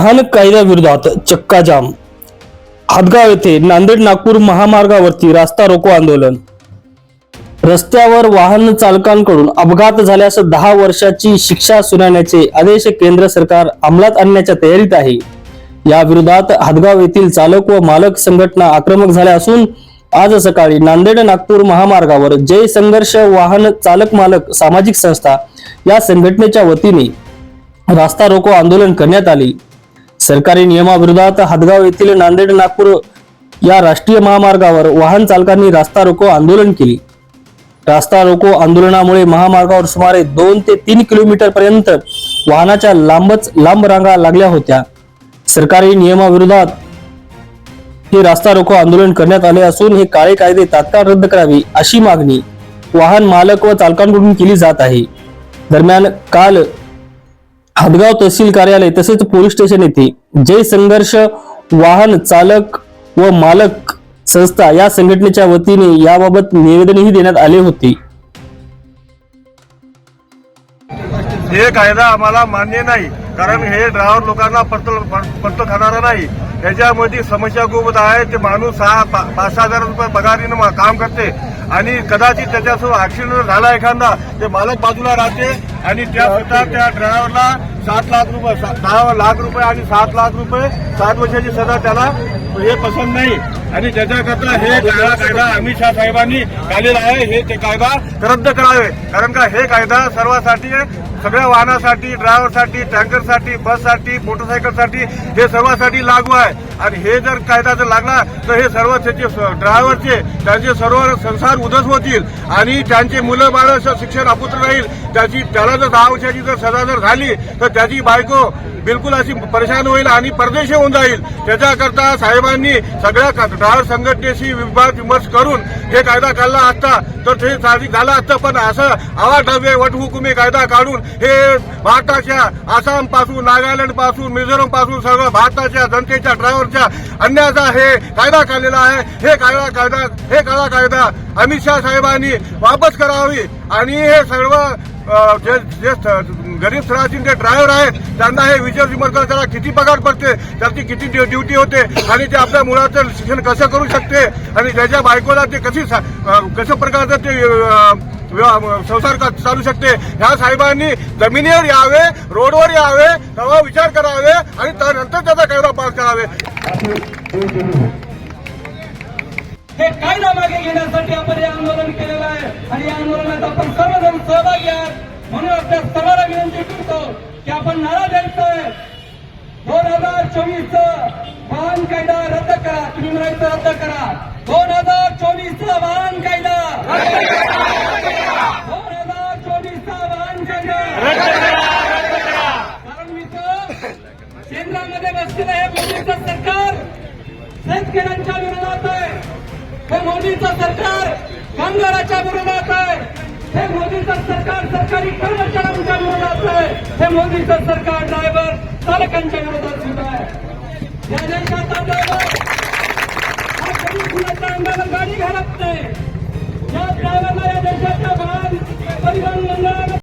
वाहन कायद्याविरोधात चक्काजाम. हादगाव येथे नांदेड नागपूर महामार्गावरती रास्ता रोको आंदोलन. रस्त्यावर वाहन चालकांकडून अपघात झाल्यास दहा वर्षाची शिक्षा सुनावण्याचे आदेश केंद्र सरकार अंमलात आणण्याच्या तयारीत आहे. या विरोधात हादगाव येथील चालक व मालक संघटना आक्रमक झाल्या असून आज सकाळी नांदेड नागपूर महामार्गावर जय संघर्ष वाहन चालक मालक सामाजिक संस्था या संघटनेच्या वतीने रास्ता रोको आंदोलन करण्यात आले. सरकारी नियमाविरोधात हदगाव येथील नांदेड नागपूर या राष्ट्रीय महामार्गावर वाहन चालकांनी रास्ता रोको आंदोलन केले. रास्ता रोको आंदोलनामुळे महामार्गावर सुमारे दोन ते तीन किलोमीटर पर्यंत वाहनाच्या लांबच लांब रांगा लागल्या होत्या. सरकारी नियमाविरोधात हे रास्ता रोको आंदोलन करण्यात आले असून हे काळे कायदे तात्काळ रद्द करावे अशी मागणी वाहन मालक व चालकांकडून केली जात आहे. दरम्यान काल हादगाव तहसील कार्यालय तसेच पोलीस स्टेशन येथे जय संघर्ष वाहन चालक व मालक संस्था या संघटनेच्या वतीने याबाबत निवेदनही देण्यात आले होते. हे कायदा आम्हाला मान्य नाही कारण हे ड्रायव्हर लोकांना पत्त पत्र खाणारा नाही. याच्यामध्ये समस्या खूप आहे ते माणूस सहा पाच सहा हजार रुपये पगारीनं काम करते. आणि कदाचित त्याच्यासोबत ऍक्सिडेंट झाला एखादा ते मालक बाजूला राहते आणि त्या स्वतः त्या ड्रायव्हरला सात लाख रुपये दहा लाख रुपये आणि सात लाख रुपये सात वर्षाची सजा त्याला हे पसंत नाही आणि त्याच्याकरता हे कायदा कायदा अमित शहा साहेबांनी काढलेला आहे हे ते कायदा रद्द करावे कारण का हे कायदा सर्वांसाठी आहे. सगळ्या वाहनासाठी ड्रायव्हरसाठी टँकरसाठी बससाठी मोटरसायकलसाठी हे सर्वांसाठी लागू आहे. आणि हे जर कायदा जर लागला तर हे सर्व त्याचे स- ड्रायव्हरचे त्यांचे सर्व संसार उदस होतील. आणि त्यांचे मुलं बाळ शिक्षण अपुत्र राहील. त्याची त्याला जर दहा वर्षाची जर सजा जर झाली तर त्याची बायको बिलकुल अशी परेशान होईल आणि परदेशी होऊन जाईल. त्याच्याकरता साहेबांनी सगळ्या का- ड्रायव्हर संघटनेशी विभाग विमर्श करून हे कायदा काढला असता तर ते साधिक झालं असतं पण असं आवाढव्य वटहुकुमी कायदा काढून हे भारताच्या आसामपासून नागालँडपासून मिझोरमपासून सर्व भारताच्या जनतेच्या ड्रायव्हरच्या अन्यायाचा हे कायदा काढलेला आहे. हे कायदा कायदा हे काळा कायदा अमित शाह साहेबांनी वापस करावी आणि हे सर्व जे जे गरीब स्तरातील जे ड्रायव्हर आहेत त्यांना हे विजय विमर्श त्याला किती पगार पडते त्याची किती ड्यु- ड्युटी होते आणि ते आपल्या मुलाचं शिक्षण कसं करू शकते आणि त्याच्या बायकोला ते कशी सा- कशा प्रकारचं ते संसार चालू शकते ह्या साहेबांनी जमिनीवर यावे रोडवर यावे तेव्हा विचार करावे आणि त्यानंतर त्याचा कायदा पास करावे. हे कायदा मागे घेण्यासाठी आपण हे आंदोलन केलेलं आहे आणि या आंदोलनात आपण सर्वजण सहभागी आहात म्हणून आपल्या विनंती करतो की आपण नारा द्यायचोय. दोन हजार चोवीस वाहन कायदा रद्द करा. तुम्ही म्हणायचं रद्द करा. दोन हजार चोवीस वाहन कायदा दोन हजार चोवीस वाहन कायदा कारण मी केंद्रामध्ये बसलेलं हे मोदीचं सरकार. शेतकऱ्यांच्या विरोधात आहे. हे मोदीचं सरकार कामगाराच्या विरोधात आहे. हे मोदीचं सरकार सरकारी कर्मचाऱ्यांच्या विरोधात आहे हे मोदीचं सरकार ड्रायव्हर चालकांच्या विरोधात सुद्धा आहे. या देशाचा ड्रायव्हर